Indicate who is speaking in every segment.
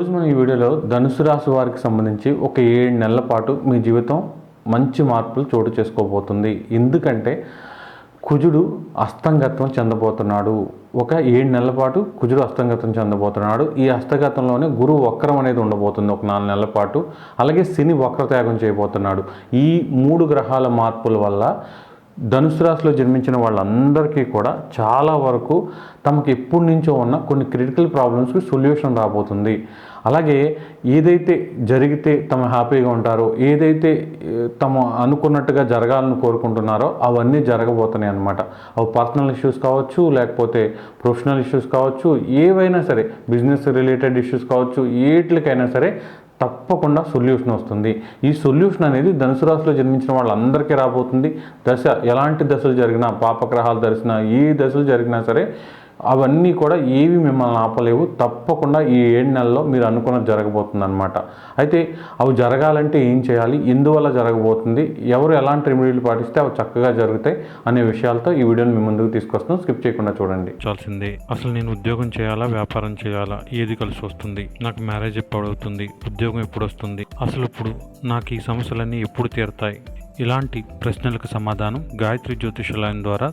Speaker 1: ఈరోజు మనం ఈ వీడియోలో ధనుసు రాశి వారికి సంబంధించి ఒక ఏడు నెలల పాటు మీ జీవితం మంచి మార్పులు చోటు చేసుకోబోతుంది. ఎందుకంటే కుజుడు అస్తంగతం చెందబోతున్నాడు. ఒక ఏడు నెలల పాటు కుజుడు అస్తంగతం చెందబోతున్నాడు. ఈ అస్తగతంలోనే గురువు వక్రం అనేది ఉండబోతుంది ఒక నాలుగు నెలల పాటు. అలాగే శని వక్రత్యాగం చేయబోతున్నాడు. ఈ మూడు గ్రహాల మార్పుల వల్ల ధనుసు రాశిలో జన్మించిన వాళ్ళందరికీ కూడా చాలా వరకు తమకు ఎప్పటి నుంచో ఉన్న కొన్ని క్రిటికల్ ప్రాబ్లమ్స్కి సొల్యూషన్ రాబోతుంది. అలాగే ఏదైతే జరిగితే తమ హ్యాపీగా ఉంటారో ఏదైతే తమ అనుకున్నట్టుగా జరగాలని కోరుకుంటున్నారో అవన్నీ జరగబోతున్నాయి అన్నమాట. అవి పర్సనల్ ఇష్యూస్ కావచ్చు లేకపోతే ప్రొఫెషనల్ ఇష్యూస్ కావచ్చు ఏవైనా సరే బిజినెస్ రిలేటెడ్ ఇష్యూస్ కావచ్చు ఏట్లకైనా సరే తప్పకుండా సొల్యూషన్ వస్తుంది. ఈ సొల్యూషన్ అనేది ధనుసు రాశిలో జన్మించిన వాళ్ళందరికీ రాబోతుంది. దశ ఎలాంటి దశలు జరిగినా పాపగ్రహాలు దర్శన ఏ దశలు జరిగినా సరే అవన్నీ కూడా ఏవి మిమ్మల్ని ఆపలేవు. తప్పకుండా ఈ ఏడు నెలల్లో మీరు అనుకున్నది జరగబోతుంది అనమాట అయితే అవి జరగాలంటే ఏం చేయాలి? ఎందువల్ల జరగబోతుంది? ఎవరు ఎలాంటి రెమెడీలు పాటిస్తే అవి చక్కగా జరుగుతాయి అనే విషయాలతో ఈ వీడియోని మీ ముందుకు తీసుకొస్తున్నాం. స్కిప్ చేయకుండా చూడండి.
Speaker 2: చాల్సిందే. అసలు నేను ఉద్యోగం చేయాలా? వ్యాపారం చేయాలా? ఏది కలిసి వస్తుంది? నాకు మ్యారేజ్ ఎప్పుడు అవుతుంది? ఉద్యోగం ఎప్పుడు వస్తుంది? అసలు ఇప్పుడు నాకు ఈ సమస్యలన్నీ ఎప్పుడు తీరుతాయి? ఇలాంటి ప్రశ్నలకు సమాధానం గాయత్రి జ్యోతిషాలయం ద్వారా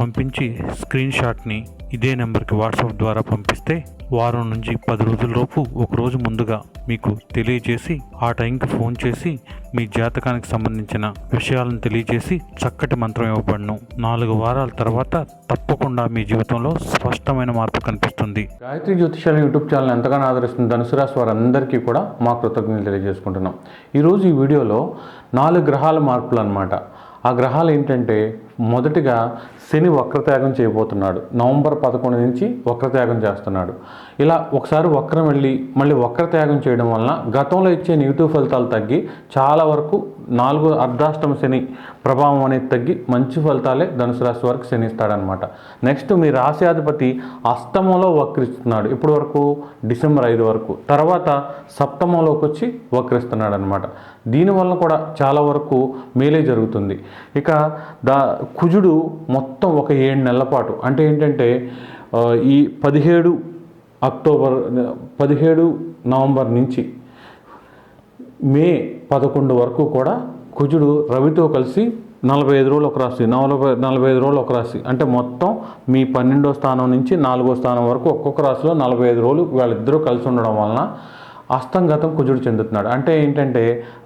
Speaker 2: పంపించి స్క్రీన్ షాట్ని ఇదే నెంబర్కి వాట్సాప్ ద్వారా పంపిస్తే వారం నుంచి పది రోజులలోపు ఒక రోజు ముందుగా మీకు తెలియజేసి ఆ టైంకి ఫోన్ చేసి మీ జాతకానికి సంబంధించిన విషయాలను తెలియజేసి చక్కటి మంత్రం ఇవ్వబడను. నాలుగు వారాల తర్వాత తప్పకుండా మీ జీవితంలో స్పష్టమైన మార్పు కనిపిస్తుంది.
Speaker 1: గాయత్రి జ్యోతిషాల యూట్యూబ్ ఛానల్ ఎంతగానో ఆదరిస్తున్న ధనుసు రాశి వారందరికీ కూడా మా కృతజ్ఞతలు తెలియజేసుకుంటున్నాం. ఈరోజు ఈ వీడియోలో నాలుగు గ్రహాల మార్పులు అనమాట ఆ గ్రహాలు ఏంటంటే మొదటిగా శని వక్రత్యాగం చేయబోతున్నాడు. నవంబర్ పదకొండు నుంచి వక్రత్యాగం చేస్తున్నాడు. ఇలా ఒకసారి వక్రం వెళ్ళి మళ్ళీ వక్రత్యాగం చేయడం వలన గతంలో ఇచ్చే నెగిటివ్ ఫలితాలు తగ్గి చాలా వరకు నాలుగు అర్ధాష్టమ శని ప్రభావం అనేది తగ్గి మంచి ఫలితాలే ధనుసు రాశి వారికి శనిస్తాడనమాట నెక్స్ట్ మీ రాశ్యాధిపతి అష్టమంలో వక్రిస్తున్నాడు. ఇప్పటి వరకు? డిసెంబర్ ఐదు వరకు. తర్వాత సప్తమంలోకి వచ్చి వక్రిస్తున్నాడు అనమాట దీనివల్ల కూడా చాలా వరకు మేలే జరుగుతుంది. ఇక దా కుజుడు మొత్తం ఒక ఏడు నెలల పాటు అంటే ఏంటంటే ఈ పదిహేడు అక్టోబర్ పదిహేడు నవంబర్ నుంచి మే పదకొండు వరకు కూడా కుజుడు రవితో కలిసి నలభై ఐదు రోజులు ఒక రాశి నలభై నలభై ఐదు రోజులు ఒక రాశి. అంటే మొత్తం మీ పన్నెండో స్థానం నుంచి నాలుగో స్థానం వరకు ఒక్కొక్క రాశిలో నలభై ఐదు రోజులు వాళ్ళిద్దరూ కలిసి ఉండడం వలన అస్తంగతం కుజుడు చెందుతున్నాడు. అంటే ఏంటంటే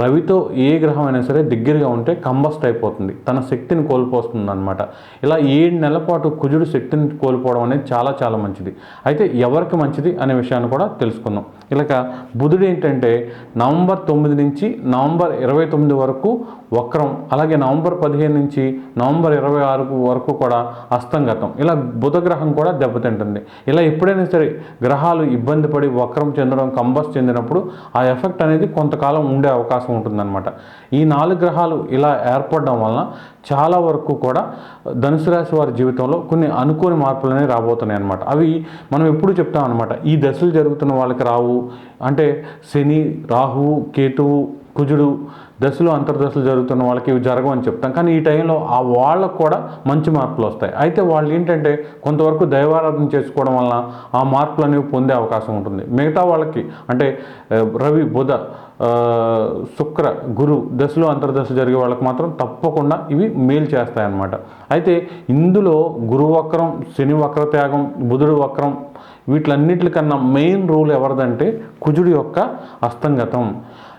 Speaker 1: రవితో ఏ గ్రహం అయినా సరే దగ్గరగా ఉంటే కంబస్ట్ అయిపోతుంది. తన శక్తిని కోల్పోస్తుంది అనమాట ఇలా ఏడు నెలల పాటు కుజుడు శక్తిని కోల్పోవడం అనేది చాలా చాలా మంచిది. అయితే ఎవరికి మంచిది అనే విషయాన్ని కూడా తెలుసుకుందాం. ఇలాగ బుధుడు ఏంటంటే నవంబర్ తొమ్మిది నుంచి నవంబర్ ఇరవై తొమ్మిది వరకు వక్రం అలాగే నవంబర్ పదిహేను నుంచి నవంబర్ ఇరవై ఆరు వరకు కూడా అస్తంగతం. ఇలా బుధ గ్రహం కూడా దెబ్బతింటుంది. ఇలా ఎప్పుడైనా సరే గ్రహాలు ఇబ్బంది పడి వక్రం చెందడం కంబస్ చెందినప్పుడు ఆ ఎఫెక్ట్ అనేది కొంతకాలం ఉండే అవకాశం ఉంటుందన్నమాట. ఈ నాలుగు గ్రహాలు ఇలా ఏర్పడడం వలన చాలా వరకు కూడా ధనుసు రాశి వారి జీవితంలో కొన్ని అనుకోని మార్పులు అనేవి రాబోతున్నాయి అనమాట అవి మనం ఎప్పుడు చెప్తాం అనమాట ఈ దశలు జరుగుతున్న వాళ్ళకి రావు. అంటే శని రాహువు కేతువు కుజుడు దశలు అంతర్దశలు జరుగుతున్న వాళ్ళకి ఇవి జరగవని చెప్తాం. కానీ ఈ టైంలో ఆ వాళ్ళకు కూడా మంచి మార్పులు వస్తాయి. అయితే వాళ్ళు ఏంటంటే కొంతవరకు దైవారాధన చేసుకోవడం వలన ఆ మార్పులు అనేవి పొందే అవకాశం ఉంటుంది. మిగతా వాళ్ళకి అంటే రవి బుధ శుక్ర గురు దశలు అంతర్దశ జరిగే వాళ్ళకి మాత్రం తప్పకుండా ఇవి మేలు చేస్తాయన్నమాట. అయితే ఇందులో గురు వక్రం శని వక్ర త్యాగం బుధుడు వక్రం వీటిలన్నిటికన్నా మెయిన్ రూల్ ఎవరిదంటే కుజుడి యొక్క అస్తంగతం.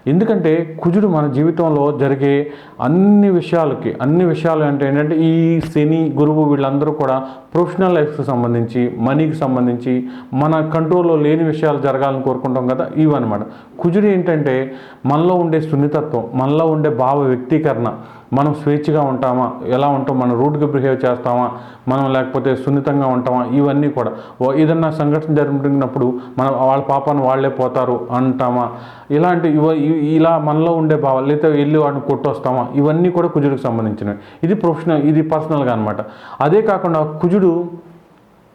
Speaker 1: ఎందుకంటే కుజుడు మన జీవితంలో జరిగే అన్ని విషయాలకి అన్ని విషయాలు అంటే ఏంటంటే ఈ శని గురువు వీళ్ళందరూ కూడా ప్రొఫెషనల్ లైఫ్కి సంబంధించి మనీకి సంబంధించి మన కంట్రోల్లో లేని విషయాలు జరగాలని కోరుకుంటాం కదా ఇవన్నమాట. కుజుడు ఏంటంటే మనలో ఉండే సున్నితత్వం మనలో ఉండే భావ వ్యక్తీకరణ మనం స్వేచ్ఛగా ఉంటామా ఎలా ఉంటాం మనం రూట్గా బిహేవ్ చేస్తామా మనం లేకపోతే సున్నితంగా ఉంటామా ఇవన్నీ కూడా. ఓ- ఏదన్నా సంఘటన జరుగుతున్నప్పుడు మనం వాళ్ళ పాపాన్ని వాళ్ళే పోతారు అంటామా? ఇలాంటి ఇవ ఇ- ఇలా మనలో ఉండే భావాలు లేదా వెళ్ళి వాడిని కొట్టొస్తామా? ఇవన్నీ కూడా కుజుడికి సంబంధించినవి. ఇది ప్రొఫెషనల్ ఇది పర్సనల్గా అనమాట అదే కాకుండా కుజుడు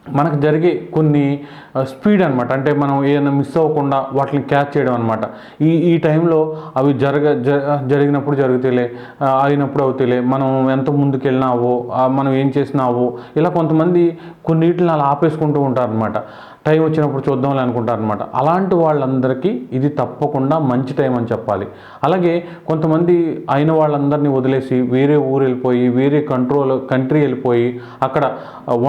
Speaker 1: మనకు జరిగే కొన్ని స్పీడ్ అనమాట అంటే మనం ఏదైనా మిస్ అవ్వకుండా వాటిని క్యాచ్ చేయడం అనమాట ఈ ఈ టైంలో అవి జరగ జ- జరిగినప్పుడు జరుగుతాయిలే ఆగినప్పుడు అయినప్పుడు అవుతాయిలే మనం ఎంత ముందుకెళ్ళినావో మనం ఏం చేసినావో ఇలా కొంతమంది కొన్నిటిని అలా ఆపేసుకుంటూ ఉంటారు అనమాట టైం వచ్చినప్పుడు చూద్దాంలే అనుకుంటారు అనమాట అలాంటి వాళ్ళందరికీ ఇది తప్పకుండా మంచి టైం అని చెప్పాలి. అలాగే కొంతమంది అయిన వాళ్ళందరినీ వదిలేసి వేరే ఊరు వెళ్ళిపోయి వేరే కంట్రోల్ కంట్రీ వెళ్ళిపోయి అక్కడ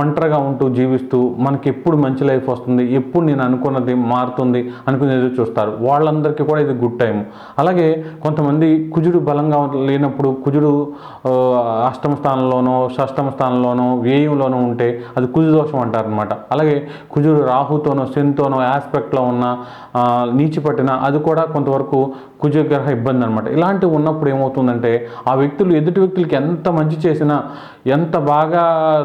Speaker 1: ఒంటరిగా ఉంటూ జీవిస్తూ మనకి ఎప్పుడు మంచి లైఫ్ వస్తుంది ఎప్పుడు నేను అనుకున్నది మారుతుంది అనుకుని ఎదురు చూస్తారు. వాళ్ళందరికీ కూడా ఇది గుడ్ టైం అలాగే కొంతమంది కుజుడు బలంగా లేనప్పుడు కుజుడు అష్టమ స్థానంలోనో షష్టమ స్థానంలోనో వ్యయంలోనో ఉంటే అది కుజు దోషం అంటారనమాట అలాగే కుజుడు రాహుతోనో శనితోనో ఆస్పెక్ట్లో ఉన్న నీచి పట్టిన అది కూడా కొంతవరకు కుజగ్రహ ఇబ్బంది అనమాట ఇలాంటివి ఉన్నప్పుడు ఏమవుతుందంటే ఆ వ్యక్తులు ఎదుటి వ్యక్తులకి ఎంత మంచి చేసినా ఎంత బాగా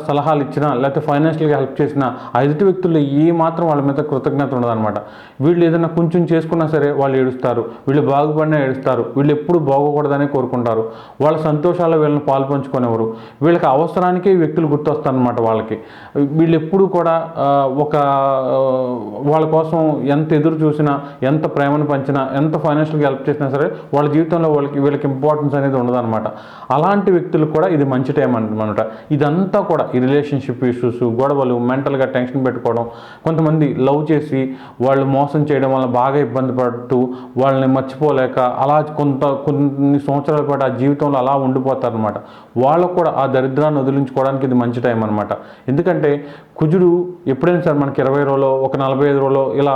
Speaker 1: సలహాలు ఇచ్చినా లేకపోతే ఫైనాన్షియల్గా హెల్ప్ చేసినా ఆ ఎదుటి వ్యక్తులు ఏ మాత్రం వాళ్ళ మీద కృతజ్ఞత ఉండదన్నమాట. వీళ్ళు ఏదైనా కొంచెం చేసుకున్నా సరే వాళ్ళు ఏడుస్తారు. వీళ్ళు బాగుపడినా ఏడుస్తారు. వీళ్ళు ఎప్పుడు బాగోకూడదనే కోరుకుంటారు. వాళ్ళ సంతోషాల్లో వీళ్ళని పాలు పంచుకునేవారు. వీళ్ళకి అవసరానికే వ్యక్తులు గుర్తొస్తారనమాట వాళ్ళకి. వీళ్ళు ఎప్పుడు కూడా ఒక వాళ్ళ కోసం ఎంత ఎదురు చూసినా ఎంత ప్రేమను పంచినా ఎంత ఫైనాన్షియల్గా హెల్ప్ చేసినా సరే వాళ్ళ జీవితంలో వాళ్ళకి వీళ్ళకి ఇంపార్టెన్స్ అనేది ఉండదన్నమాట. అలాంటి వ్యక్తులు కూడా ఇది మంచి టైం అనమాట ఇదంతా కూడా ఈ రిలేషన్షిప్ ఇష్యూస్ గొడవలు మెంటల్గా టెన్షన్ పెట్టుకోవడం కొంతమంది లవ్ చేసి వాళ్ళు మోసం చేయడం వల్ల బాగా ఇబ్బంది పడుతూ వాళ్ళని మర్చిపోలేక అలా కొంత కొన్ని సంవత్సరాల పాటు ఆ జీవితంలో అలా ఉండిపోతారనమాట వాళ్ళకు కూడా ఆ దరిద్రాన్ని వదిలించుకోవడానికి ఇది మంచి టైం అనమాట ఎందుకంటే కుజుడు ఎప్పుడైనా సరే మనకి ఇరవై రోజులో ఒక నలభై ఐదు రోజులో ఇలా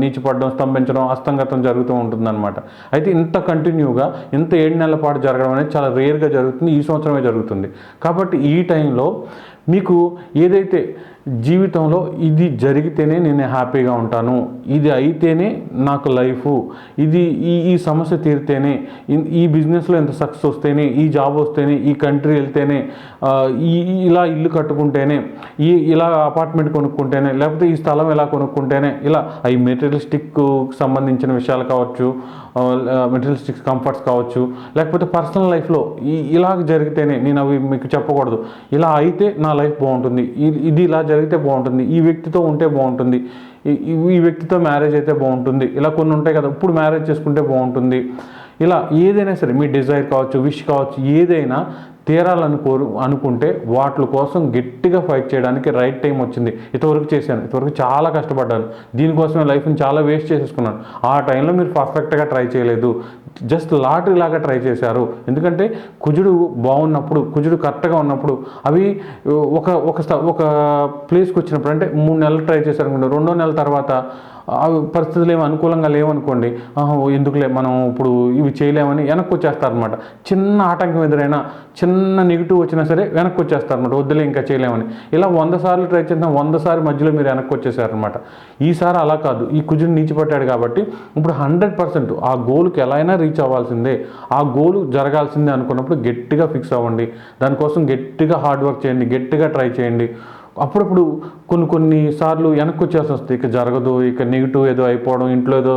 Speaker 1: నీచిపడడం స్తంభించడం అస్తంగతం జరుగుతూ ఉంటుందన్నమాట. అయితే ఇంత కంటిన్యూగా ఇంత ఏడు నెలల పాటు జరగడం అనేది చాలా రేర్గా జరుగుతుంది ఈ సంవత్సరమే జరుగుతుంది. కాబట్టి ఈ టైంలో మీకు ఏదైతే జీవితంలో ఇది జరిగితేనే నేను హ్యాపీగా ఉంటాను ఇది అయితేనే నాకు లైఫ్ ఇది ఈ ఈ సమస్య తీరితేనే ఈ బిజినెస్లో ఎంత సక్సెస్ వస్తేనే ఈ జాబ్ వస్తేనే ఈ కంట్రీ వెళ్తేనే ఈ ఇలా ఇల్లు కట్టుకుంటేనే ఈ ఇలా అపార్ట్మెంట్ కొనుక్కుంటేనే లేకపోతే ఈ స్థలం ఇలా కొనుక్కుంటేనే ఇలా అవి మెటీరియలిస్టిక్ సంబంధించిన విషయాలు కావచ్చు మెటీరియలిస్టిక్ కంఫర్ట్స్ కావచ్చు లేకపోతే పర్సనల్ లైఫ్లో ఈ ఇలా జరిగితేనే నేను అవి మీకు చెప్పకూడదు ఇలా అయితే నా లైఫ్ బాగుంటుంది. ఇది ఇలా జరిగితే బాగుంటుంది. ఈ వ్యక్తితో ఉంటే బాగుంటుంది. ఈ- ఈ వ్యక్తితో మ్యారేజ్ అయితే బాగుంటుంది. ఇలా కొన్ని ఉంటాయి కదా. ఇప్పుడు మ్యారేజ్ చేసుకుంటే బాగుంటుంది. ఇలా ఏదైనా సరే మీ డిజైర్ కావచ్చు విష్ కావచ్చు ఏదైనా తీరాలని కోరు అనుకుంటే వాటి కోసం గట్టిగా ఫైట్ చేయడానికి రైట్ టైం వచ్చింది. ఇంతవరకు చేశాను. ఇంతవరకు చాలా కష్టపడ్డాను. దీనికోసమే లైఫ్ని చాలా వేస్ట్ చేసేసుకున్నాను. ఆ టైంలో మీరు పర్ఫెక్ట్గా ట్రై చేయలేదు. జస్ట్ లాటరీ లాగా ట్రై చేశారు. ఎందుకంటే కుజుడు బాగున్నప్పుడు కుజుడు కరెక్ట్గా ఉన్నప్పుడు అవి ఒక ఒక ఒక ప్లేస్కి వచ్చినప్పుడు అంటే మూడు నెలలు ట్రై చేశారు అనుకోండి రెండో నెల తర్వాత పరిస్థితులు ఏమి అనుకూలంగా లేవనుకోండి ఎందుకులే మనం ఇప్పుడు ఇవి చేయలేమని వెనక్కి వచ్చేస్తారనమాట చిన్న ఆటంకం ఎదురైనా చిన్న నెగిటివ్ వచ్చినా సరే వెనక్కి వచ్చేస్తారనమాట వద్దులే ఇంకా చేయలేమని. ఇలా వంద సార్లు ట్రై చేసిన వంద సార్లు మధ్యలో మీరు వెనక్కి వచ్చేసారనమాట ఈసారి అలా కాదు. ఈ కుజుడు నీచిపట్టాడు కాబట్టి ఇప్పుడు హండ్రెడ్ పర్సెంట్ ఆ గోల్కి ఎలా అయినా రీచ్ అవ్వాల్సిందే. ఆ గోలు జరగాల్సిందే అనుకున్నప్పుడు గట్టిగా ఫిక్స్ అవ్వండి. దానికోసం గట్టిగా హార్డ్ వర్క్ చేయండి గట్టిగా ట్రై చేయండి. అప్పుడప్పుడు కొన్ని కొన్ని సార్లు వెనక్కి వచ్చేసి వస్తాయి ఇక జరగదు ఇక నెగిటివ్ ఏదో అయిపోవడం ఇంట్లో ఏదో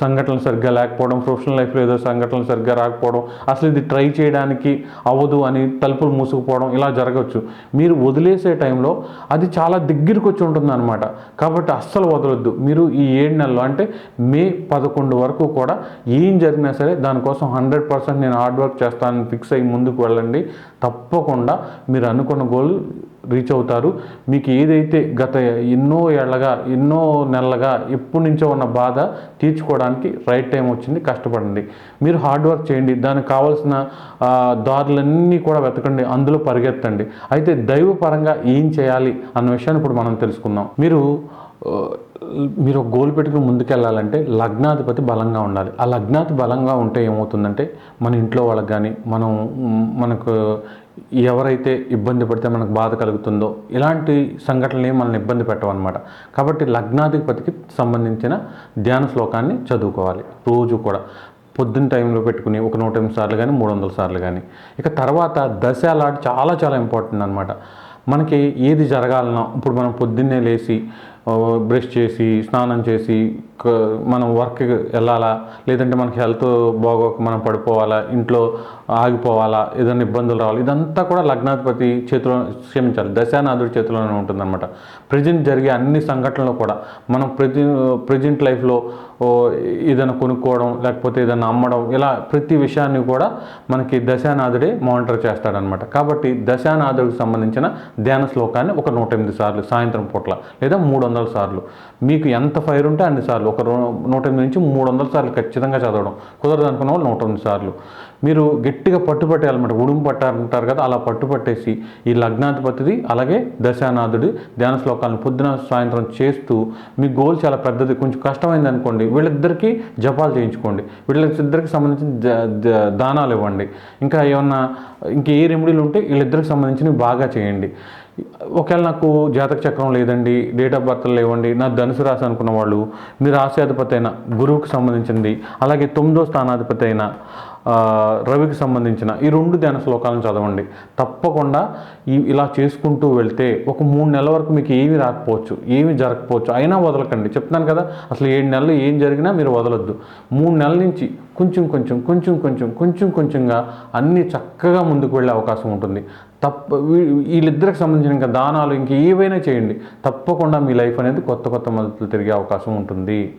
Speaker 1: సంఘటనలు సరిగ్గా లేకపోవడం ప్రొఫెషనల్ లైఫ్లో ఏదో సంఘటనలు సరిగ్గా రాకపోవడం అసలు ఇది ట్రై చేయడానికి అవ్వదు అని తలుపులు మూసుకుపోవడం ఇలా జరగవచ్చు. మీరు వదిలేసే టైంలో అది చాలా దగ్గరికి వచ్చి ఉంటుంది అనమాట కాబట్టి అస్సలు వదలొద్దు. మీరు ఈ ఏడు నెలలు అంటే మే పదకొండు వరకు కూడా ఏం జరిగినా సరే దానికోసం హండ్రెడ్ పర్సెంట్ నేను హార్డ్ వర్క్ చేస్తానని ఫిక్స్ అయ్యి ముందుకు వెళ్ళండి. తప్పకుండా మీరు అనుకున్న గోల్ రీచ్ అవుతారు. మీకు ఏదైతే గత ఎన్నో ఏళ్ళగా ఎన్నో నెలలుగా ఎప్పటి నుంచో ఉన్న బాధ తీర్చుకోవడానికి రైట్ టైం వచ్చింది కష్టపడండి. మీరు హార్డ్ వర్క్ చేయండి. దానికి కావాల్సిన దారులన్నీ కూడా వెతకండి. అందులో పరిగెత్తండి. అయితే దైవపరంగా ఏం చేయాలి అన్న విషయాన్ని ఇప్పుడు మనం తెలుసుకుందాం. మీరు మీరు ఒక గోల్ పెట్టుకుని ముందుకెళ్ళాలంటే లగ్నాధిపతి బలంగా ఉండాలి. ఆ లగ్నాధి బలంగా ఉంటే ఏమవుతుందంటే మన ఇంట్లో వాళ్ళకి కానీ మనం మనకు ఎవరైతే ఇబ్బంది పడితే మనకు బాధ కలుగుతుందో ఇలాంటి సంఘటనలు మనల్ని ఇబ్బంది పెట్టవన్నమాట. కాబట్టి లగ్నాధిపతికి సంబంధించిన ధ్యాన శ్లోకాన్ని చదువుకోవాలి. రోజు కూడా పొద్దున్న టైంలో పెట్టుకుని ఒక నూట ఎనిమిది సార్లు కానీ మూడు వందల సార్లు కానీ ఇక తర్వాత దశ అలాంటి చాలా చాలా ఇంపార్టెంట్ అనమాట మనకి ఏది జరగాలన్నా ఇప్పుడు మనం పొద్దున్నే లేచి బ్రష్ చేసి స్నానం చేసి మనం వర్క్కి వెళ్ళాలా? లేదంటే మనకి హెల్త్ బాగోక మనం పడిపోవాలా? ఇంట్లో ఆగిపోవాలా? ఏదైనా ఇబ్బందులు రావాలి? ఇదంతా కూడా లగ్నాధిపతి చేతిలో క్షమించాలి. దశానాథుడి చేతిలోనే ఉంటుందన్నమాట. ప్రజెంట్ జరిగే అన్ని సంఘటనలు కూడా మనం ప్రజెంట్ ప్రజెంట్ లైఫ్లో ఏదైనా కొనుక్కోవడం లేకపోతే ఏదైనా అమ్మడం ఇలా ప్రతి విషయాన్ని కూడా మనకి దశానాథుడే మానిటర్ చేస్తాడనమాట. కాబట్టి దశానాథుడికి సంబంధించిన ధ్యాన శ్లోకాన్ని ఒక నూట ఎనిమిది సార్లు సాయంత్రం పూట్ల లేదా మూడు వందల సార్లు. మీకు ఎంత ఫైర్ ఉంటే అన్ని సార్లు ఒక నూట ఎనిమిది నుంచి మూడు వందల సార్లు ఖచ్చితంగా చదవడం. కుదరదు అనుకున్న వాళ్ళు నూట ఎనిమిది సార్లు. మీరు గట్టిగా పట్టుపట్టేయాలన్నమాట ఉడుము పట్టారంటారు కదా అలా పట్టుపట్టేసి ఈ లగ్నాధిపతిది అలాగే దశానాథుడి ధ్యాన శ్లోకాలను పొద్దున సాయంత్రం చేస్తూ మీ గోల్ చాలా పెద్దది కొంచెం కష్టమైంది అనుకోండి. వీళ్ళిద్దరికీ జపాలు చేయించుకోండి. వీళ్ళిద్దరికి సంబంధించిన దానాలు ఇవ్వండి. ఇంకా ఏమన్నా ఇంకా ఏ రెమెడీలు ఉంటే వీళ్ళిద్దరికి సంబంధించినవి బాగా చేయండి. ఒకవేళ నాకు జాతక చక్రం లేదండి డేట్ ఆఫ్ బర్త్ లేవండి నా ధనుసు రాశి అనుకున్న వాళ్ళు మీ రాశ్యాధిపతి అయిన గురువుకి సంబంధించింది అలాగే తొమ్మిదో స్థానాధిపతి అయిన రవికి సంబంధించిన ఈ రెండు ధ్యాన శ్లోకాలను చదవండి. తప్పకుండా ఈ ఇలా చేసుకుంటూ వెళ్తే ఒక మూడు నెలల వరకు మీకు ఏమీ రాకపోవచ్చు ఏమీ జరగకపోవచ్చు. అయినా వదలకండి. చెప్తున్నాను కదా అసలు ఏడు నెలలు ఏం జరిగినా మీరు వదలొద్దు. మూడు నెలల నుంచి కొంచెం కొంచెం కొంచెం కొంచెం కొంచెం కొంచెంగా అన్నీ చక్కగా ముందుకు వెళ్ళే అవకాశం ఉంటుంది. తప్ప వీ- వీళ్ళిద్దరికి సంబంధించిన ఇంకా దానాలు ఇంక ఏవైనా చేయండి. తప్పకుండా మీ లైఫ్ అనేది కొత్త కొత్త మద్దతులు తిరిగే అవకాశం ఉంటుంది.